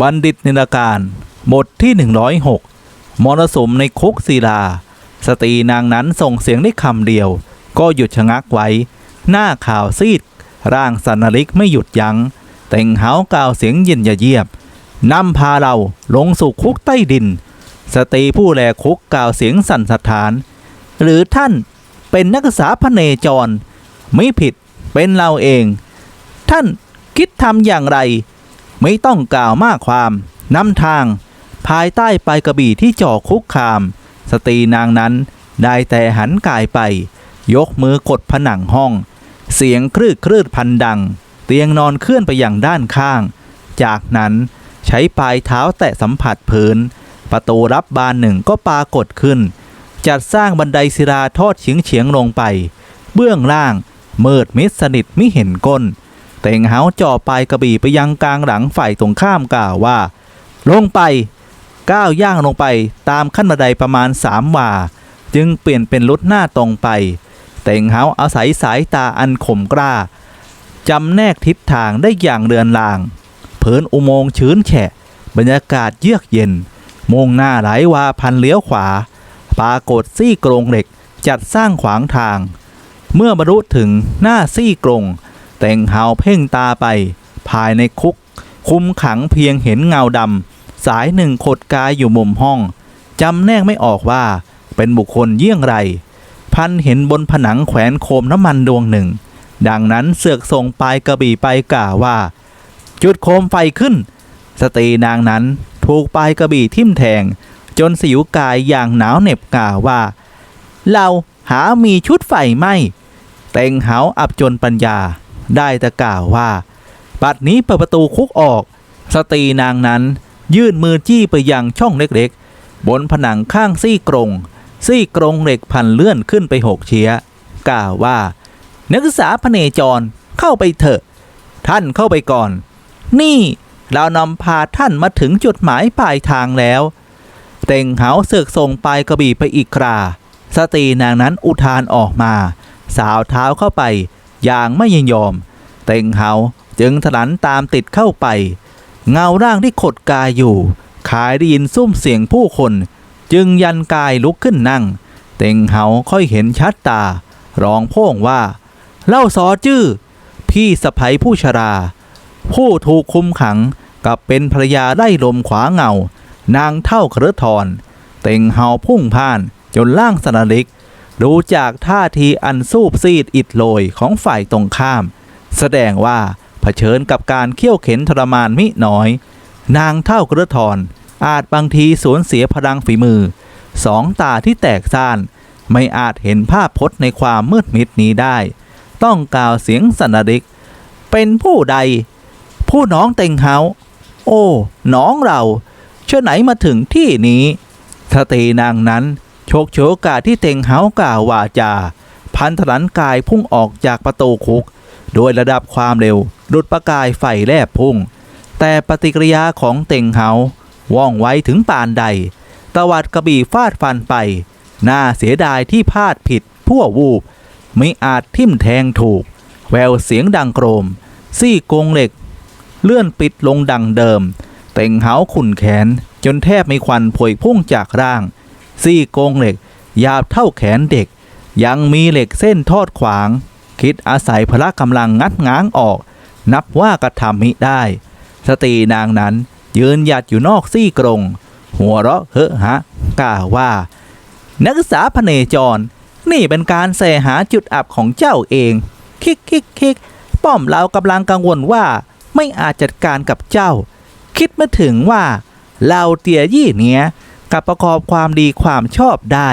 บัณฑิตนิรการบทที่ 106 มรสุมในคุกศิลา สตรีนางนั้นส่งเสียงได้คำเดียว ก็หยุดชะงักไว้ หน้าขาวซีด ร่างสันนลิกไม่หยุดยัง้ง แต่งเหากล่าวเสียงเย็นยะเยียบนำพาเราลงสู่คุกใต้ดิน สตรีผู้แลคุกกล่าวเสียงสั่นสะท้าน หรือท่านเป็นนักศึกษาพเนจร ไม่ผิดเป็นเราเอง ท่านคิดทำอย่างไร ไม่ต้องกล่าวมากความนำทาง ภายใต้ปลายกระบี่ที่จ่อคุกคาม สตรีนางนั้นได้แต่หันกายไป ยกมือกดผนังห้อง เสียงคลืดคลืดพันดัง เตียงนอนเคลื่อนไปอย่างด้านข้าง จากนั้นใช้ปลายเท้าแตะสัมผัสพื้น ประตูรับบานหนึ่งก็ปรากฏขึ้น จัดสร้างบันไดศิลาทอดเฉียงเฉียงลงไป เบื้องล่างเมิดมิดสนิทไม่เห็นก้น เต่งเหาจ่อปลายกระบี่ไปยังกลางหลังฝ่ายตรงข้ามกล่าวว่า ลงไปก้าวย่างลงไปตามขั้นบันไดประมาณสามวา จึงเปลี่ยนเป็นลุดหน้าตรงไป เต่งเหาอาศัยสายตาอันขมกล้าจำแนกทิศทางได้อย่างเรือนลาง เผินอุโมงค์ชื้นแฉะ บรรยากาศเยือกเย็นมุ่งหน้าไหลวาพันเลี้ยวขวา ปรากฏซี่โครงเหล็กจัดสร้างขวางทาง เมื่อบรรลุถึงหน้าซี่กรง แต่งเหาเพ่งตาไป ภายในคุก คุมขังเพียงเห็นเงาดำสายหนึ่งขดกายอยู่มุมห้องจำแนกไม่ออกว่าเป็นบุคคลเยี่ยงไร พันเห็นบนผนังแขวนโคมน้ำมันดวงหนึ่ง ดังนั้นเสือกส่งปลายกระบี่ไปกล่าวว่า จุดโคมไฟขึ้น สตรีนางนั้นถูกปลายกระบี่ทิ่มแทง จนสิวกายอย่างหนาวเหน็บกล่าวว่า เราหามีชุดไฟไหมเต็งเหาอับจนปัญญา ได้แต่กล่าวว่า บัดนี้เปิดประตูคุกออก สตรีนางนั้น ยื่นมือจี้ไปยังช่องเล็กๆ บนผนังข้างซี่กรง ซี่กรงเหล็กพันเลื่อนขึ้นไปหกเชียกล่าวว่า นักศึกษาพเนจรเข้าไปเถอะ ท่านเข้าไปก่อน นี่เรานำพาท่านมาถึงจุดหมายปลายทางแล้ว เต่งเหาเสือกส่งปลายกระบี่ไปอีกครา สตรีนางนั้นอุทานออกมา สาวเท้าเข้าไป อย่างไม่ยินยอม เต่งเหาจึงถลันตามติดเข้าไป เงาร่างที่ขดกายอยู่ ขายได้ยินซุ้มเสียงผู้คน จึงยันกายลุกขึ้นนั่ง เต่งเหาค่อยเห็นชัดตา ร้องพ่งว่า เล่าซอจื้อ พี่สะใภ้ผู้ชรา ผู้ถูกคุมขังกับเป็นภรยาได้ลมขวาเงา นางเท่าเครือทรเต่งเฮาพุ่งพ่านจนล่างสนาลิก ดูจากท่าทีอันสูบซีดอิดโรยของฝ่ายตรงข้าม แสดงว่าเผชิญกับการเขี่ยวเข็นทรมานมิน้อย นางเท่ากระทรอาจบางทีสูญเสียพลังฝีมือ สองตาที่แตกซ่าน ไม่อาจเห็นภาพพจน์ในความมืดมิดนี้ได้ ต้องกล่าวเสียงสันนริก เป็นผู้ใด ผู้น้องเต็งเฮาโอ้ น้องเราเชื่อไหนมาถึงที่นี้สตรีนางนั้น โชกโชกาที่เต็งเฮากล่าววาจา พันธลันกายพุ่งออกจากประตูคุก โดยระดับความเร็วดุดประกายไฟแลบพุ่ง แต่ปฏิกิริยาของเต็งเฮาว่องไวถึงปานใด ตวัดกระบี่ฟาดฟันไป น่าเสียดายที่พลาดผิดพั่ววูบไม่อาจทิ่มแทงถูก แววเสียงดังโกรม ซี่โกงเหล็ก เลื่อนปิดลงดังเดิม เต่งเหาขุนแขนจนแทบไม่ควันผวยพุ่งจากร่าง ซี่โกงเหล็กยาวเท่าแขนเด็ก ยังมีเหล็กเส้นทอดขวาง คิดอาศัยพละกำลังงัดง้างออก นับว่ากระทำมิได้ สตรีนางนั้นยืนหยัดอยู่นอกซี่กรง หัวเราะเฮอะฮะกล่าวว่า นักศึกษาพเนจร นี่เป็นการแสหาจุดอับของเจ้าเอง คิกคิกคิกป้อมเรากำลังกังวลว่าไม่อาจจัดการกับเจ้า คิดมาถึงว่าเราเตียยี่เนี้ย กับประกอบความดีความชอบได้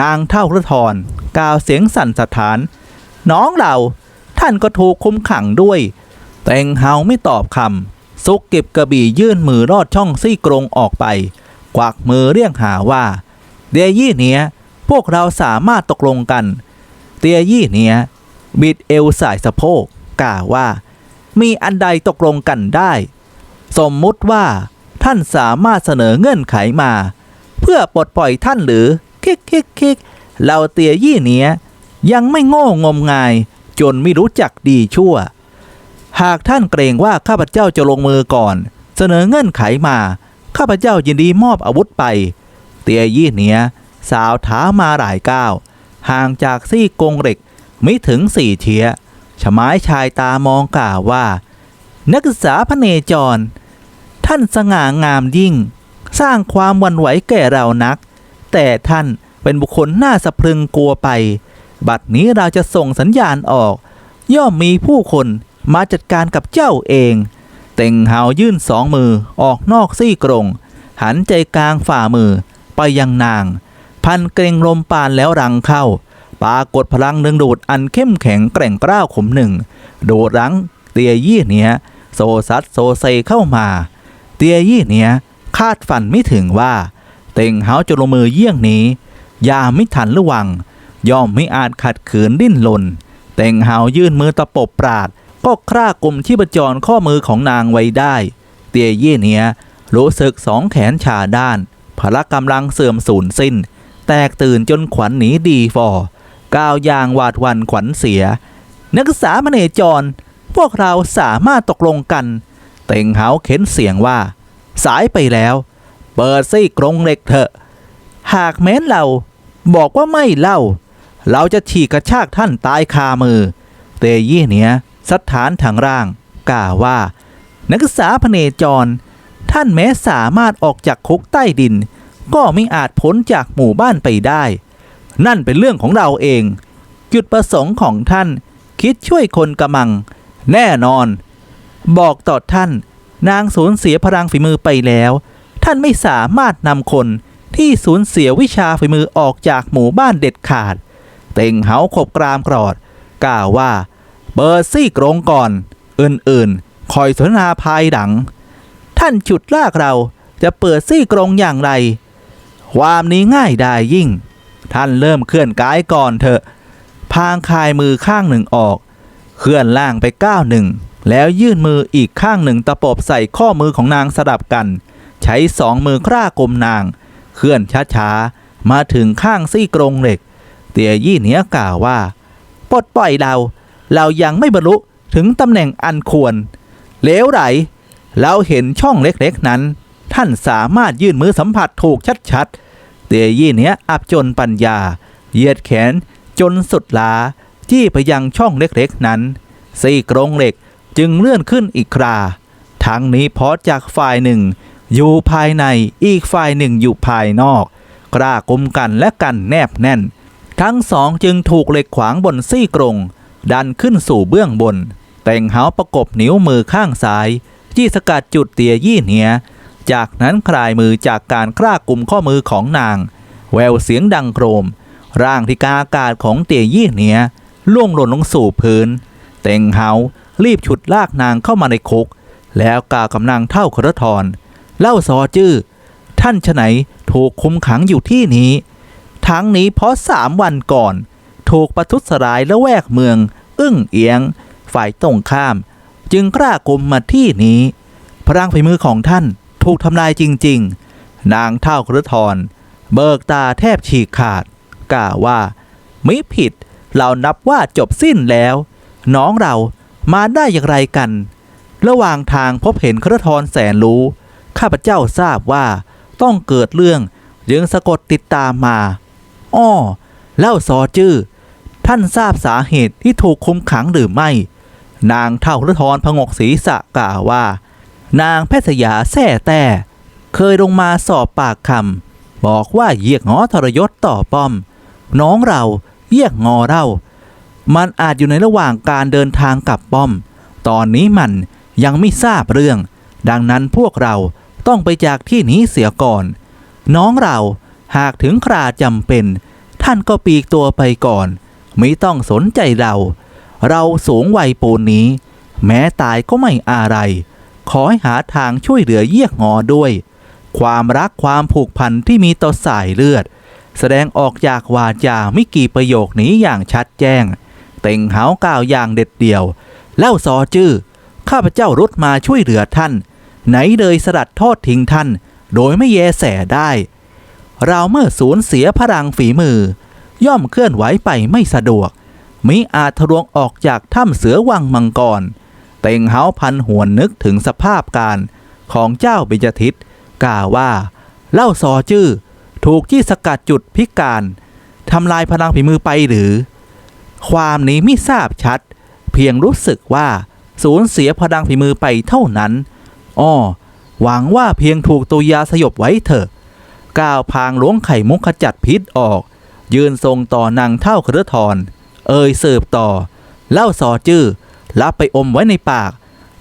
นางเท่าพระทรกล่าวเสียงสั่นสะท้าน น้องเราท่านก็ถูกคุมขังด้วย แต่งเฮาไม่ตอบคำซุกเก็บกระบี่ยื่นมือรอดช่องซี่กรงออกไป กวักมือเรียกหาว่า เดียยี่เนี้ย พวกเราสามารถตกลงกัน เตียยี่เนี้ย บิดเอวสายสะโพกกล่าวว่า มีอันใดตกลงกันได้ สมมุติว่า ท่านสามารถเสนอเงื่อนไขมา เพื่อปลดปล่อยท่านหรือคิกคิกคิกเราเตียยี่เนี้ย ยังไม่โง่งมงาย จนไม่รู้จักดีชั่ว หากท่านเกรงว่าข้าพเจ้าจะลงมือก่อน เสนอเงื่อนไขมา ข้าพเจ้ายินดีมอบอาวุธไป เตียยี่เหนียสาวเท้ามาหลายก้าวห่างจากซี่กงเหล็กไม่ถึงสี่เทียชะไม้ชายตามองกล่าวว่า นักศึกษาพระเนจร ท่านสง่างามยิ่ง สร้างความวันไหวแก่เรานัก แต่ท่านเป็นบุคคลน่าสะพรึงกลัวไป บัดนี้เราจะส่งสัญญาณออก ย่อมมีผู้คนมาจัดการกับเจ้าเอง เต่งหาวยื่นสองมือออกนอกซี่กรง หันใจกลางฝ่ามือไปยังนาง พันเกรงลมปานแล้วรังเข้าปรากฏพลังดึงดูดอันเข้มแข็งแกร่งกล้าวขมหนึ่ง โดดรั้งเตียยี่เนี้ยโซซัดโซเซเข้ามา เตียยี่เนี้ยคาดฝันไม่ถึงว่า เต่งเฮาจะลงมือเยี่ยงนี้ ยามไม่ทันระวัง ย่อมไม่อาจขัดขืนดิ้นรนเต่งเฮายื่นมือตะปบปราด ก็คร่ากลมที่ประจรข้อมือของนางไว้ได้ เตียเย่เนี้ยรู้สึกสองแขนชาด้าน พละกำลังเสื่อมสูญสิ้น แตกตื่นจนขวัญหนีดีฟอก้าวย่างหวาดวันขวัญเสีย นักศึกษามเนจร พวกเราสามารถตกลงกัน เต่งเฮาเข็นเสียงว่า สายไปแล้ว เปิดซี่กรงเหล็กเถอะ หากแม้นเราบอกว่าไม่เล่า เราจะฉีกกระชากท่านตายคามือ เตยี่เนียสัทธานทางร่าง กล่าวว่า นักศึกษาพเนจร ท่านแม้สามารถออกจากคุกใต้ดิน ก็ไม่อาจพ้นจากหมู่บ้านไปได้ นั่นเป็นเรื่องของเราเอง จุดประสงค์ของท่าน คิดช่วยคนกำมัง แน่นอน บอกต่อท่าน นางสูญเสียพลังฝีมือไปแล้ว ท่านไม่สามารถนำคนที่สูญเสียวิชาฝีมือออกจากหมู่บ้านเด็ดขาด เต่งเหาขบกรามกรอด กล่าวว่าเปิดซี่กรงก่อน อื่นๆ คอยสนทนาภายหลัง ท่านฉุดลากเราจะเปิดซี่กรงอย่างไร ความนี้ง่ายได้ยิ่ง ท่านเริ่มเคลื่อนกายก่อนเถอะ พางคายมือข้างหนึ่งออก เคลื่อนล่างไปก้าวหนึ่ง แล้วยื่นมืออีกข้างหนึ่งตะปบใส่ข้อมือของนางสลับกัน ใช้สองมือคร่ากลมนาง เคลื่อนช้าๆ มาถึงข้างซี่กรงเหล็ก เตียยี่เหนียกล่าวว่า ปลดปล่อยเรา เรายังไม่บรรลุถึงตำแหน่งอันควรเลวไหลเราเห็นช่องเล็กๆนั้น ท่านสามารถยื่นมือสัมผัสถูกชัดๆ เตียยี่เหนียอับจนปัญญา เหยียดแขนจนสุดลา จี้ไปยังช่องเล็กๆนั้น ซี่กรงเหล็ก จึงเลื่อนขึ้นอีกครา ทั้งนี้เพราะจากฝ่ายหนึ่ง อยู่ภายในอีกฝ่ายหนึ่งอยู่ภายนอกกล้ากลมกันและกันแนบแน่น ทั้งสองจึงถูกเหล็กขวางบนซี่กรง ดันขึ้นสู่เบื้องบน แต่งเหาประกบนิ้วมือข้างซ้ายที่สกัดจุดเตียยี่เหนียจากนั้นคลายมือจากการกล้ากลุ่มข้อมือของนาง แววเสียงดังโครม ร่างที่กาอากาศของเตียยี่เหนียล่วงหล่นลงสู่พื้น เต่งเหา รีบฉุดลากนางเข้ามาในคุก แล้วกล่าวกำนางเท่าครทรเล่าซอจื้อ ท่านฉไหนถูกคุมขังอยู่ที่นี้ ทั้งนี้เพราะสามวันก่อน ถูกประทุษร้ายและแวกเมือง อึ้งเอียง ฝ่ายตรงข้าม จึงกล้ากลมมาที่นี้ พลังฝีมือของท่านถูกทำลายจริง ๆ นางเท่าครทรเบิกตาแทบฉีกขาดกล่าวว่า ไมิผิดเรานับว่าจบสิ้นแล้ว น้องเรา มาได้อย่างไรกัน ระหว่างทางพบเห็นครทรแสนรู้ ข้าพเจ้าทราบว่าต้องเกิดเรื่องจึงสะกดติดตามมา อ้อ เล่าซอจื้อ ท่านทราบสาเหตุที่ถูกคุมขังหรือไม่ นางเท่าครทรพงกศีรษะกล่าวว่า นางแพทย์สยาแส่แต่ เคยลงมาสอบปากคำบอกว่าเยียกงอทรยศต่อป้อม น้องเราเยียกงอเรา มันอาจอยู่ในระหว่างการเดินทางกลับป้อม ตอนนี้มันยังไม่ทราบเรื่อง ดังนั้นพวกเราต้องไปจากที่นี้เสียก่อน น้องเราหากถึงคราจำเป็น ท่านก็ปีกตัวไปก่อน ไม่ต้องสนใจเรา เราสูงวัยปูนนี้ แม้ตายก็ไม่อะไร ขอให้หาทางช่วยเหลือเยี่ยกงอด้วย ความรักความผูกพันที่มีต่อสายเลือด แสดงออกจากวาจาไม่กี่ประโยคนี้อย่างชัดแจ้ง เต่งหาวกล่าวอย่างเด็ดเดี่ยว เล่าซอจื้อข้าพเจ้ารุดมาช่วยเหลือท่าน ไหนเลยสลัดทอดทิ้งท่าน โดยไม่แยแสได้ เราเมื่อสูญเสียพลังฝีมือ ย่อมเคลื่อนไหวไปไม่สะดวก มิอาจทะลวงออกจากถ้ำเสือวังมังกร เต่งเหาพันหวนนึกถึงสภาพการของเจ้าเบญจทิตกล่าวว่า เล่าซอจื้อถูกจี้สกัดจุดพิการทำลายพลังฝีมือไปหรือ ความนี้ไม่ทราบชัด เพียงรู้สึกว่าสูญเสียพลังฝีมือไปเท่านั้น อ้อ หวังว่าเพียงถูกตัวยาสยบไว้เถอะ ก้าวพางหลวงไข่มุกขจัดพิษออก ยืนทรงต่อนางเท่าเครือทรเอ่ยสืบต่อ เล่าซอจื้อ รับไปอมไว้ในปาก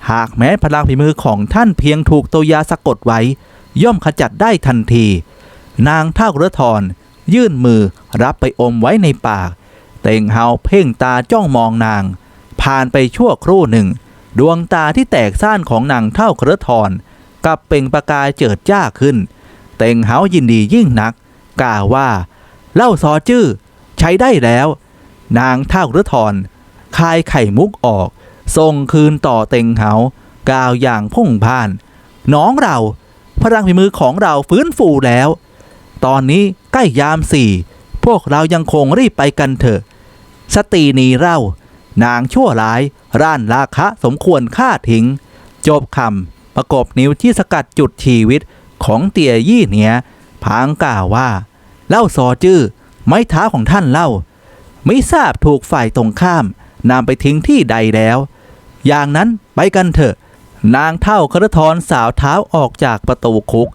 หากแม้พลังฝีมือของท่านเพียงถูกตัวยาสะกดไว้ ย่อมขจัดได้ทันที นางเท่าเครือทรยื่นมือรับไปอมไว้ในปาก เต่งเฮาเพ่งตาจ้องมองนาง ผ่านไปชั่วครู่หนึ่ง ดวงตาที่แตกซ่านของนางเท่าเครือทรกลับเปล่งประกายเจิดจ้าขึ้น เต่งเฮายินดียิ่งนักกล่าวว่า เล่าซอจื้อ ใช้ได้แล้ว นางเท่าเครือทรคายไข่มุกออกส่งคืนต่อเต็งเฮากล่าวอย่างพุ่งพาน น้องเราพลังฝีมือของเราฟื้นฟูแล้ว ตอนนี้ใกล้ยามสี่ พวกเรายังคงรีบไปกันเถอะ สตีนีเล่านางชั่วร้ายร่านราคะสมควรฆ่าทิ้ง จบคำประกบนิ้วที่สกัดจุดชีวิตของเตี่ยยี่เนียพางกล่าวว่า เล่าซอจื้อไม้เท้าของท่านเล่า ไม่ทราบถูกฝ่ายตรงข้ามนำไปทิ้งที่ใดแล้ว อย่างนั้นไปกันเถอะ นางเท่ากระทอนสาวเท้าออกจากประตูคุก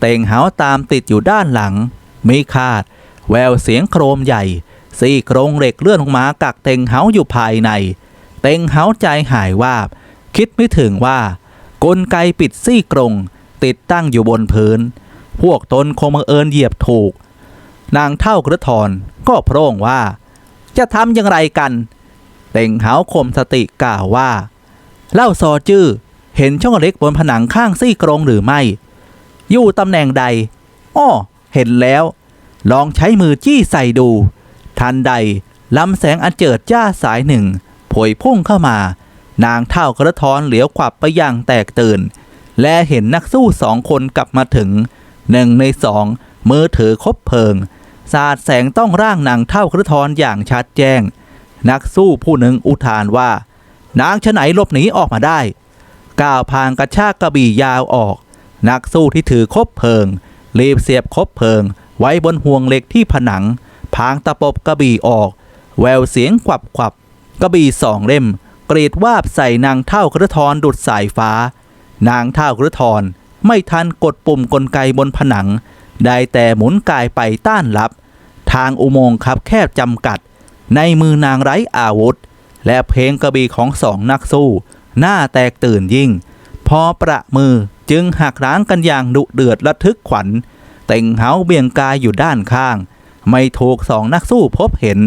เต่งเหาตามติดอยู่ด้านหลัง ไม่คาด แววเสียงโครมใหญ่ ซี่โครงเหล็กเลื่อนลงมากักเต่งเหาอยู่ภายใน เต่งเหาใจหายวาบ คิดไม่ถึงว่า กลไกปิดซี่กรงติดตั้งอยู่บนพื้น พวกตนคงบังเอิญเหยียบถูก นางเท่ากระทอนก็โพร่งว่า จะทำอย่างไรกัน เต่งเหาคมสติกล่าวว่า เล่าซอจื้อเห็นช่องเล็กบนผนังข้างซี่กรงหรือไม่ อยู่ตำแหน่งใดอ้อเห็นแล้ว ลองใช้มือจี้ใส่ดู ทันใดลำแสงอันเจิดจ้าสายหนึ่งโผยพุ่งเข้ามา นางเท่ากระท้อนเหลียวขวับไปอย่างแตกตื่น และเห็นนักสู้สองคนกลับมาถึงหนึ่งในสองมือถือคบเพลิง สาดแสงต้องร่างนางเท่ากระท้อนอย่างชัดแจ้ง นักสู้ผู้หนึ่งอุทานว่า นางฉะไหนหลบหนีออกมาได้ก้าวพางกระชากกระบี่ยาวออก นักสู้ที่ถือคบเพลิงรีบเสียบคบเพลิง ไว้บนห่วงเหล็กที่ผนัง พางตะปบกระบี่ออก แววเสียงขวับขวับกระบี่สองเล่ม กรีดวาบใส่นางเท่ากระทอนดุดสายฟ้า นางเท่ากระทอนไม่ทันกดปุ่มกลไกบนผนัง ได้แต่หมุนกายไปต้านรับ ทางอุโมงค์คับแคบจำกัด ในมือนางไร้อาวุธ และเพลงกระบี่ของสองนักสู้ หน้าแตกตื่นยิ่ง พอประมือจึงหักล้างกันอย่างดุเดือดระทึกขวัญ เต่งเหาเบี่ยงกายอยู่ด้านข้าง ไม่ถูกสองนักสู้พบเห็น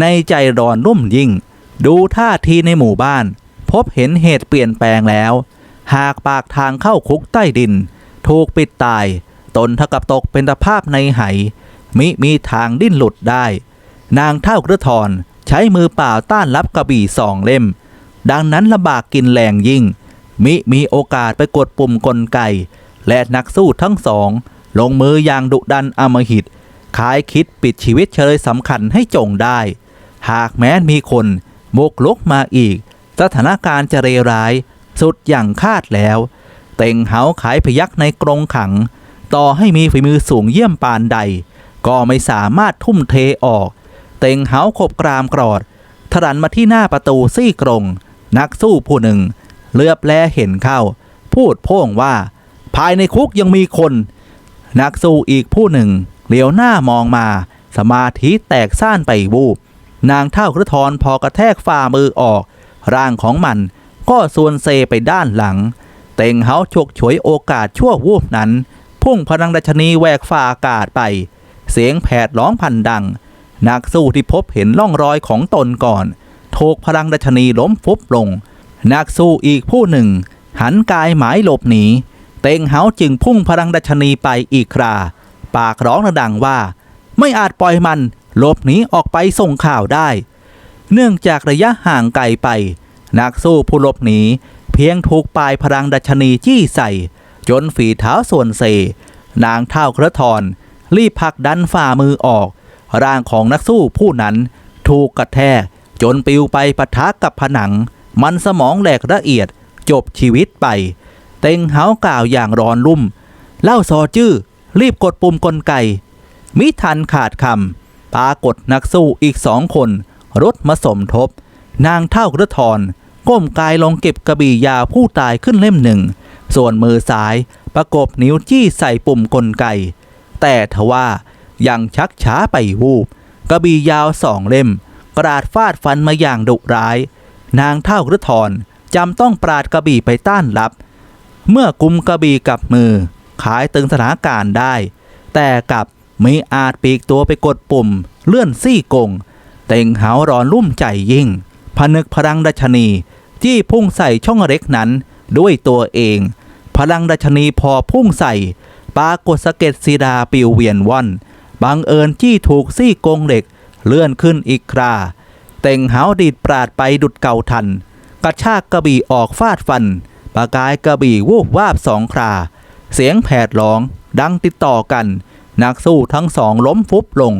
ในใจร้อนรุ่มยิ่ง ดูท่าทีในหมู่บ้าน พบเห็นเหตุเปลี่ยนแปลงแล้ว หากปากทางเข้าคุกใต้ดิน ถูกปิดตาย ตนเท่ากับตกเป็นตภาพในไหมิมีทางดิ้นหลุดได้ นางเท่ากระทอนใช้มือเปล่าต้านรับกระบี่สองเล่ม ดังนั้นลำบากกินแรงยิ่ง มิมีโอกาสไปกดปุ่มกลไก และนักสู้ทั้งสอง ลงมืออย่างดุดันอมหิต ขายคิดปิดชีวิตเฉลยสำคัญให้จงได้ หากแม้นมีคนบุกลุกมาอีก สถานการณ์จะเลวร้าย สุดอย่างคาดแล้ว เต่งเหาขายพยักในกรงขัง ต่อให้มีฝีมือสูงเยี่ยมปานใด ก็ไม่สามารถทุ่มเทออก เต่งเหาขบกรามกรอดถรันมาที่หน้าประตูซี่กรง นักสู้ผู้หนึ่ง เลือบแลเห็นเข้า พูดโพ่งว่า ภายในคุกยังมีคน นักสู้อีกผู้หนึ่ง เหลียวหน้ามองมา สมาธิแตกซ่านไปวูบ นางเท่ากระทอนพอกระแทกฝ่ามือออก ร่างของมันก็ส่วนเซไปด้านหลัง เต่งเฮาฉกฉวยโอกาสชั่ววูบนั้น พุ่งพลังดัชนีแหวกฝ่าอากาศไป เสียงแผดร้องพันดัง นักสู้ที่พบเห็นร่องรอยของตนก่อนถูกพลังดัชนีล้มฟุบลง นักสู้อีกผู้หนึ่ง หันกายหมายหลบหนี เต็งเฮาจึงพุ่งพลังดัชนีไปอีกครา ปากร้องระดังว่า ไม่อาจปล่อยมันหลบหนีออกไปส่งข่าวได้ เนื่องจากระยะห่างไกลไป นักสู้ผู้หลบหนีเพียงถูกปลายพลังดัชนีจี้ใส่ จนฝีเท้าส่วนเซ นางเท่ากระทอนรีบผักดันฝ่ามือออก ร่างของนักสู้ผู้นั้น ถูกกระแทกจนปลิวไปปะทะกับผนัง มันสมองแหลกละเอียดจบชีวิตไป เต็งเฮากล่าวอย่างร้อนรุ่ม เล่าซอจื้อ รีบกดปุ่มกลไก มิทันขาดคำปรากฏนักสู้อีกสองคน รถมาสมทบ นางเท่ากระทอนก้มกายลงเก็บกระบี่ยาวผู้ตายขึ้นเล่มหนึ่ง ส่วนมือซ้ายประกบนิ้วจี้ใส่ปุ่มกลไก แต่ทว่ายังชักช้าไปวูบ กระบี่ยาวสองเล่ม กราดฟาดฟันมาอย่างดุร้าย นางเท่ากระทอนจำต้องปราดกระบี่ไปต้านรับ เมื่อกุมกระบี่กับมือ ขายตึงสถานการณ์ได้ แต่กับไม่อาจปีกตัวไปกดปุ่ม เลื่อนซี่กง เต็งหาวร้อนรุ่มใจยิ่งผนึกพลังดัชนีที่พุ่งใส่ช่องเล็กนั้นด้วยตัวเอง พลังดัชนีพอพุ่งใส่ปากฏสะเก็ดสีดาปิวเวียนว่อนบังเอิญจี้ถูกซี่กงเหล็ก เลื่อนขึ้นอีกครา เต็งหาวดีดปราดไปดุดเก่าทัน กระชากกระบี่ออกฟาดฟัน ประกายกระบี่วูบวาบสองครา เสียงแผดร้อง ดังติดต่อกัน นักสู้ทั้งสองล้มฟุบลง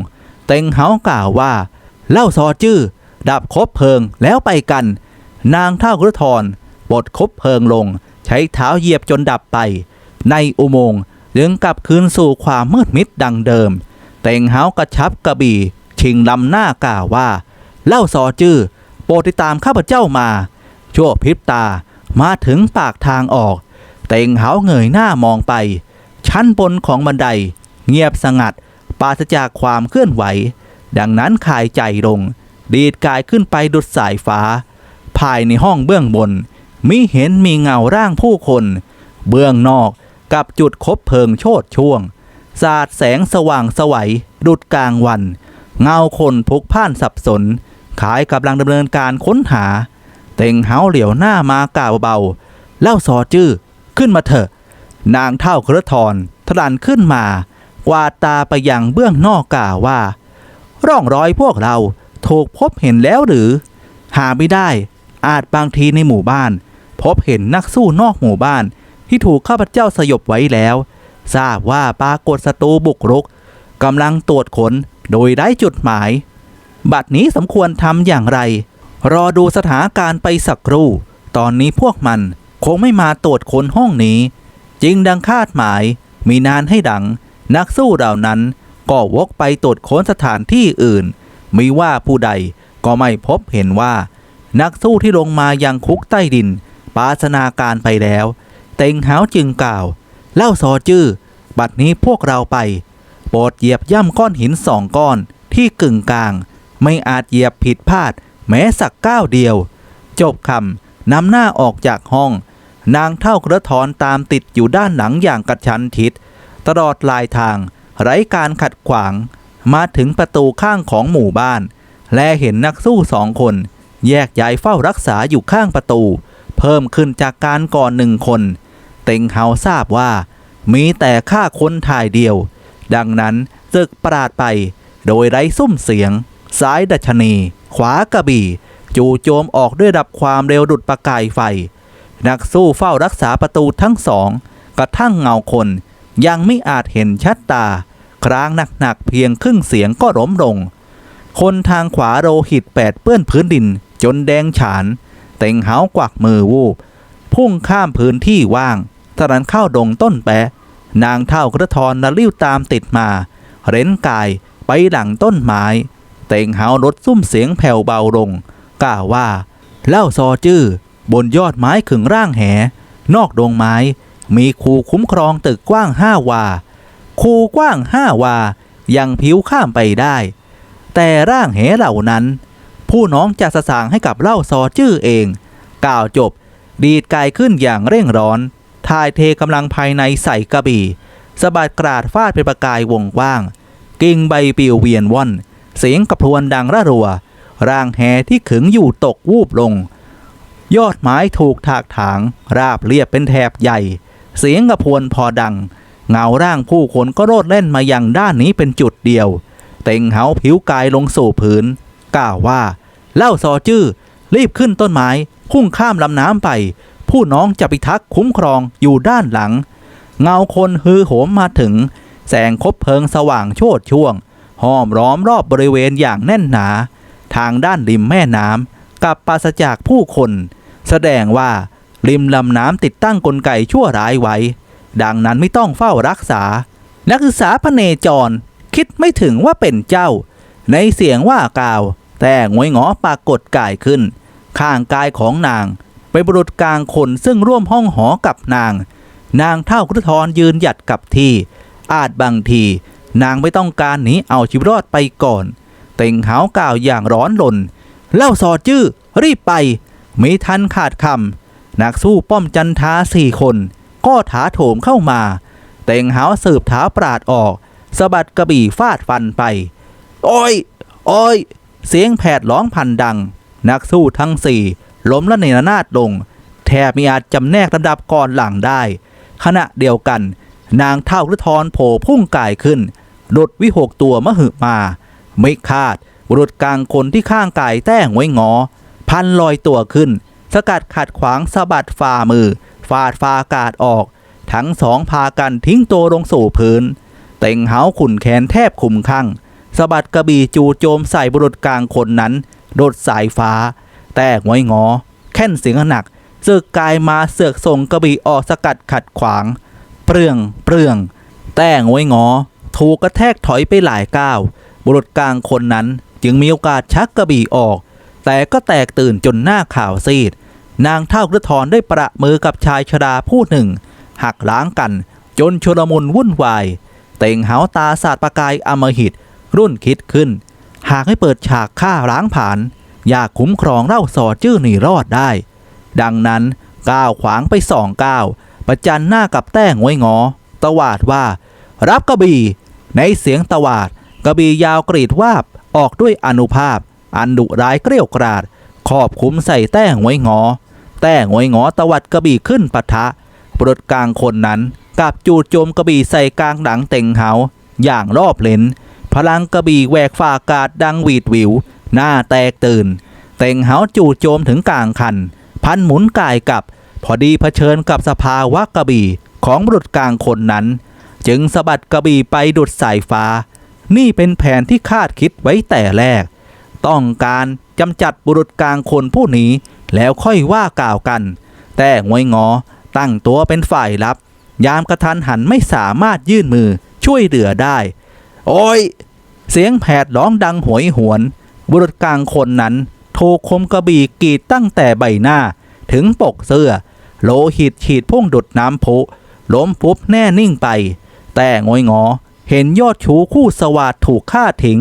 เต็งเฮากล่าวว่า เล่าซอจื้อ ดับคบเพลิงแล้วไปกัน นางเท่ากระทอนบดคบเพลิงลง ใช้เท้าเหยียบจนดับไป ในอุโมงค์ยังกลับคืนสู่ความมืดมิดดังเดิม เต็งเฮากระชับกระบี่ ชิงลำหน้ากล่าวว่า เล่าซอจื้อโปรดติดตามข้าพเจ้ามา ชั่วพริบตามาถึงปากทางออก เต็งเหาเงยหน้ามองไป ชั้นบนของบันได เงียบสงัดปราศจากความเคลื่อนไหว ดังนั้นคายใจลง ดีดกายขึ้นไปดุดสายฟ้า ภายในห้องเบื้องบน มิเห็นมีเงาร่างผู้คน เบื้องนอกกับจุดคบเพลิงโชดช่วง สาดแสงสว่างสวัยดุดกลางวัน เงาคนพุกพ่านสับสน ขายกำลังดำเนินการค้นหา เต็งเฮาเหลียวหน้ามากล่าวเบาๆเล่าซอจื้อ ขึ้นมาเถอะ นางเท่ากระทอนทดันขึ้นมากวาดตาไปยังเบื้องนอกกล่าวว่า ร่องรอยพวกเราถูกพบเห็นแล้วหรือ หาไม่ได้ อาจบางทีในหมู่บ้าน พบเห็นนักสู้นอกหมู่บ้าน ที่ถูกข้าพเจ้าสยบไว้แล้ว ทราบว่าปรากฏศัตรูบุกรุกกำลังตรวจขนโดยไร้จุดหมาย บัดนี้สมควรทำอย่างไร รอดูสถานการณ์ไปสักครู่ ตอนนี้พวกมัน คงไม่มาตรวจค้นห้องนี้ จริงดังคาดหมาย มีนานให้ดัง นักสู้เหล่านั้น ก็วกไปตรวจค้นสถานที่อื่นไม่ว่าผู้ใดก็ไม่พบเห็นว่า นักสู้ที่ลงมายังคุกใต้ดิน ปาสนาการไปแล้ว เต็งหาวจึงกล่าว เล่าซอจื้อบัดนี้พวกเราไปโปรดเหยียบย่ำก้อนหินสองก้อนที่กึ่งกลาง ไม่อาจเหยียบผิดพลาดแม้สักก้าวเดียว จบคำ นำหน้าออกจากห้อง นางเท่ากระทอนตามติดอยู่ด้านหลังอย่างกระชั้นชิด ตลอดลายทาง ไร้การขัดขวาง มาถึงประตูข้างของหมู่บ้าน และเห็นนักสู้สองคน แยกย้ายเฝ้ารักษาอยู่ข้างประตู เพิ่มขึ้นจากการก่อนหนึ่งคน เต็งเฮาทราบว่า มีแต่ฆ่าคนถ่ายเดียว ดังนั้นศึกปราดไป โดยไร้ซุ้มเสียง ซ้ายดัชนี ขวากระบี่ จู่โจมออกด้วยดับความเร็วดุดประกายไฟ นักสู้เฝ้ารักษาประตูทั้งสอง กระทั่งเงาคนยังไม่อาจเห็นชัดตา ครางหนักๆเพียงครึ่งเสียงก็ล้มลง คนทางขวาโรหิตแปดเปื้อนพื้นดิน จนแดงฉาน เต็งเหากวักมือวูบพุ่งข้ามพื้นที่ว่างตะนั้นเข้าดงต้นแปะ นางเท่ากระทอนนลิ้วตามติดมา เร้นกายไปหลังต้นไม้ เต็งเหาลดซุ้มเสียงแผ่วเบาลง กล่าวว่า เล่าซอจื้อบนยอดไม้ขึงร่างแห นอกดงไม้ มีคูคุ้มครองตึกกว้างห้าวา คูกว้างห้าวา ยังผิวข้ามไปได้ แต่ร่างแหเหล่านั้น ผู้น้องจะสสางให้กับเล่าซอจื้อเอง กล่าวจบ ดีดกายขึ้นอย่างเร่งร้อนทายเทกำลังภายในใส่กระบี่สะบัดกราดฟาดเป็นประกายวงกว้าง กิ่งใบปลิวเวียนว่อน เสียงกระพรวนดังระรัว ร่างแหที่ขึงอยู่ตกวูบลง ยอดไม้ถูกถากถาง ราบเรียบเป็นแถบใหญ่ เสียงกระพวนพอดัง เงาร่างผู้คนก็โรดเล่นมาอยังด้านนี้เป็นจุดเดียว เต็งเหาผิวกายลงสู่พื้นกล่าวว่า เล่าซอจื้อรีบขึ้นต้นไม้พุ่งข้ามลำน้ำไป ผู้น้องจะพิทักษ์คุ้มครองอยู่ด้านหลัง เงาคนฮือโหมมาถึง แสงคบเพลิงสว่างโชดช่วงห้อมล้อมรอบบริเวณอย่างแน่นหนา ทางด้านริมแม่น้ำกับปราศจากผู้คน แสดงว่าริมลำน้ำติดตั้งกลไกชั่วร้ายไว้ ดังนั้นไม่ต้องเฝ้ารักษา นักศึกษาพเนจร คิดไม่ถึงว่าเป็นเจ้า ในเสียงว่ากล่าว แต่งวยงอปรากฏกายขึ้น ข้างกายของนางเป็นบุรุษกลางคนซึ่งร่วมห้องหอกับนาง นางเท่ากระทรยืนหยัดกับที่ อาจบางที นางไม่ต้องการหนีเอาชีวิตรอดไปก่อน เต่งหาวกล่าวอย่างร้อนรนเล่าสอดจื้อรีบไป มีทันขาดคำนักสู้ป้อมจันทาสี่คน ก็ถาโถมเข้ามา เต่งหาวสืบเท้าปราดออกสะบัดกระบี่ฟาดฟันไป โอ้ย โอ้ย เสียงแผดร้องพันดัง นักสู้ทั้งสี่ล้มและเนรนาดลง แทบมีอาจจำแนกลำดับก่อนหลังได้ ขณะเดียวกัน นางเท่าฤทธรโผล่พุ่งกายขึ้นดดวิหกตัวมหึมา ไม่คาด บุรุษกลางคนที่ข้างกายแต้งไว้งอ พันลอยตัวขึ้น สกัดขัดขวางสะบัดฝ่ามือ ฟาดฟาอากาศออก ทั้งสองพากันทิ้งตัวลงสู่พื้น เต่งเหาขุนแขนแทบคุมข้างสะบัดกระบี่จูโจมใส่บุรุษกลางคนนั้น โดดสายฟ้า แต่งวยงอ แค่นเสียงหนักเสือกกายมาเสือกส่งกระบี่ออกสกัดขัดขวาง เปรื่องเปรื่อง แต่งวยงอ ถูกกระแทกถอยไปหลายก้าว บุรุษกลางคนนั้นจึงมีโอกาสชักกระบี่ออก แต่ก็แตกตื่นจนหน้าข่าวซีด นางเท่ากระทอนได้ประมือกับชายชราผู้หนึ่ง หักล้างกันจนชลมุนวุ่นวาย เต่งเหาตาสาดประกายอมหิต รุ่นคิดขึ้น หากให้เปิดฉากฆ่าล้างผ่าน อยากคุ้มครองเล่าสอดจื้อหนีรอดได้ ดังนั้นก้าวขวางไปสองก้าวประจันหน้ากับแต้งไว้งอ ตวาดว่า รับกระบี่ในเสียงตวาด กระบี่ยาวกรีดวาบออกด้วยอนุภาพ อันดุร้ายเกลี้ยวกราดขอบคุ้มใส่แต้งไว้งอ แต้งไว้งอตวัดกระบี่ขึ้นปะทะปรดกลางคนนั้นกับจูดโจมกระบี่ใส่กลางหลังเต่งเหาอย่างรอบเลนพลังกระบี่แหวกฝ่ากาศดังหวีดวิว หน้าแตกตื่น เต่งเหาจู่โจมถึงกลางคัน พันหมุนกายกับ พอดีเผชิญกับสภาวะกระบี่ของบุรุษกลางคนนั้น จึงสะบัดกระบี่ไปดุดสายฟ้า นี่เป็นแผนที่คาดคิดไว้แต่แรก ต้องการกำจัดบุรุษกลางคนผู้นี้แล้วค่อยว่ากล่าวกัน แต่งวยงอตั้งตัวเป็นฝ่ายรับ ยามกระทันหันไม่สามารถยื่นมือช่วยเหลือได้ โอ้ย เสียงแผดร้องดังหวยหวน บุรุษกลางคนนั้นถูกคมกระบี่กีดตั้งแต่ใบหน้า ถึงปกเสื้อ โลหิตฉีดพุ่งดุดน้ำพุล้มปุ๊บแน่นิ่งไป แต่งอยงอ เห็นยอดชูคู่สวาดถูกฆ่าทิ้ง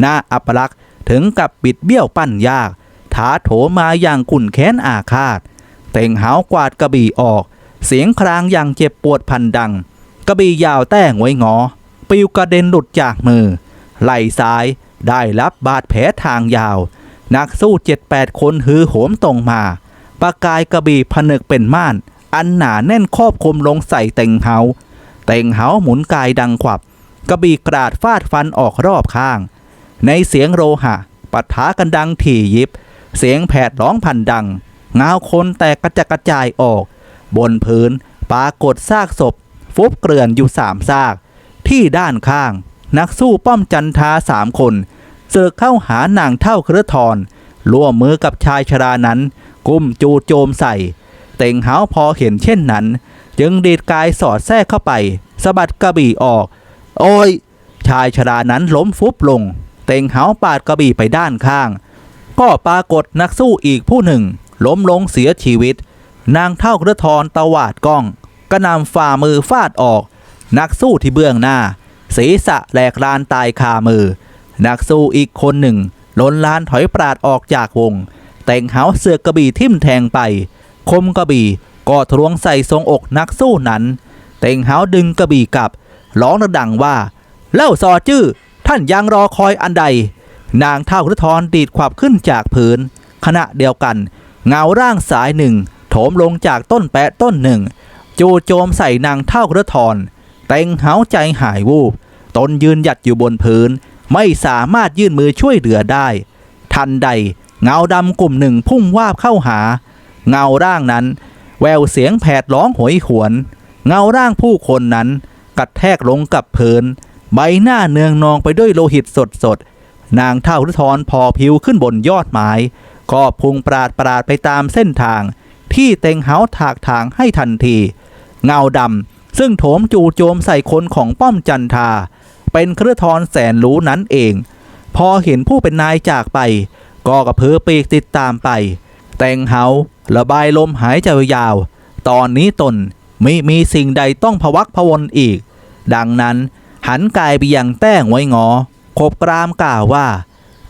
หน้าอัปลักษณ์ถึงกับบิดเบี้ยวปั้นยาก ถาโถมาอย่างขุ่นแค้นอาฆาต เต่งหาวกวาดกระบี่ออก เสียงครางอย่างเจ็บปวดพันดัง กระบี่ยาวแต้งไว้งอ ปิวกระเด็นหลุดจากมือ ไหล่ซ้ายได้รับบาดแผลทางยาว นักสู้เจ็ดแปดคนฮือโหมตรงมาประกายกระบี่ผนึกเป็นม่าน อันหนาแน่นครอบคลุมลงใส่เต่งเหาเต่งเหาหมุนกายดังขวับ กระบี่กราดฟาดฟันออกรอบข้าง ในเสียงโรหะปะทะกันดังถี่ยิบ เสียงแผดร้องพันดังเงาคนแตกกระจัดกระจายออก บนพื้นปรากฏซากศพ ฟุบเกลื่อนอยู่สามซาก ที่ด้านข้าง นักสู้ป้อมจันทาสามคนเสือกเข้าหานางเท่าเครือทรร่วมมือกับชายชรานั้น กุ้มจูโจมใส่ เต่งหาวพอเห็นเช่นนั้น จึงดีดกายสอดแทรกเข้าไปสะบัดกระบี่ออก โอ้ย ชายชรานั้นล้มฟุบลง เต่งหาวปาดกระบี่ไปด้านข้าง ก็ปรากฏนักสู้อีกผู้หนึ่ง ล้มลงเสียชีวิต นางเท่ากระทรตวาดกล้องกระนำฝ่ามือฟาดออก นักสู้ที่เบื้องหน้า ศีรษะแหลกลานตายคามือ นักสู้อีกคนหนึ่งล้นลานถอยปราดออกจากวง แต่งเหาเสือกกระบี่ทิ่มแทงไป คมกระบี่ก็ทรวงใส่ทรงอกนักสู้นั้นเต่งเหาดึงกระบี่กลับ ร้องดังว่า เล่าซอจื้อท่านยังรอคอยอันใด นางเท่ากระทรดีดขวับขึ้นจากพื้นขณะเดียวกัน เงาร่างสายหนึ่งโถมลงจากต้นแปะต้นหนึ่ง จูโจมใส่นางเท่ากระทรเต็งเหาใจหายวูบตนยืนหยัดอยู่บนพื้น ไม่สามารถยื่นมือช่วยเหลือได้ ทันใดเงาดำกลุ่มหนึ่งพุ่งวาบเข้าหา เงาร่างนั้น แววเสียงแผดร้องโหยหวน เงาร่างผู้คนนั้น กระแทกลงกับพื้น ใบหน้าเนืองนองไปด้วยโลหิตสดสดๆนางเท่าฤทรพอผิวขึ้นบนยอดไม้ก็พุงปราดปราดไปตามเส้นทาง ที่เต็งเฮาถากถางให้ทันที เงาดำซึ่งโถมจู่โจมใส่คนของป้อมจันทา เป็นเครือทรแสนรู้นั้นเอง พอเห็นผู้เป็นนายจากไป ก็กระเพือปีกติดตามไป แต่งเฮาระบายลมหายใจยาว ตอนนี้ตน ม่มีสิ่งใดต้องพวักพวนอีก ดังนั้นหันกายไปยังแต้งไว้งอคบกรามกล่าวว่า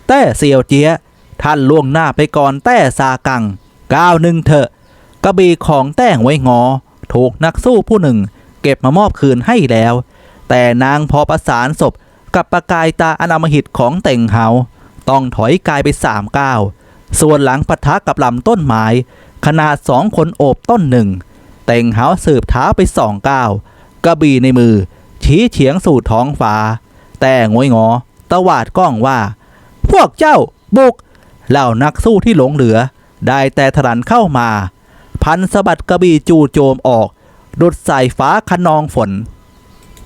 แต้เซียวเจียท่านล่วงหน้าไปก่อนแต้ซากังก้าวหนึ่งเถอะ กระบี่ของแต้งไว้งอ ถูกนักสู้ผู้หนึ่ง เก็บมามอบคืนให้แล้ว แต่นางพอประสานศพกับประกายตาอนามหิตของเต่งเฮาต้องถอยกายไปสามก้าวส่วนหลังปะทะกับลำต้นไม้ขนาดสองคนโอบต้นหนึ่ง เต่งเฮาสืบเท้าไปสองก้าวกระบี่ในมือ ชี้เฉียงสู่ท้องฟ้า แต่งวยงอตวาดก้องว่า พวกเจ้าบุกเหล่านักสู้ที่หลงเหลือ ได้แต่ถลันเข้ามา พันสะบัดกระบี่จู่โจมออกดุดสายฟ้าขนองฝน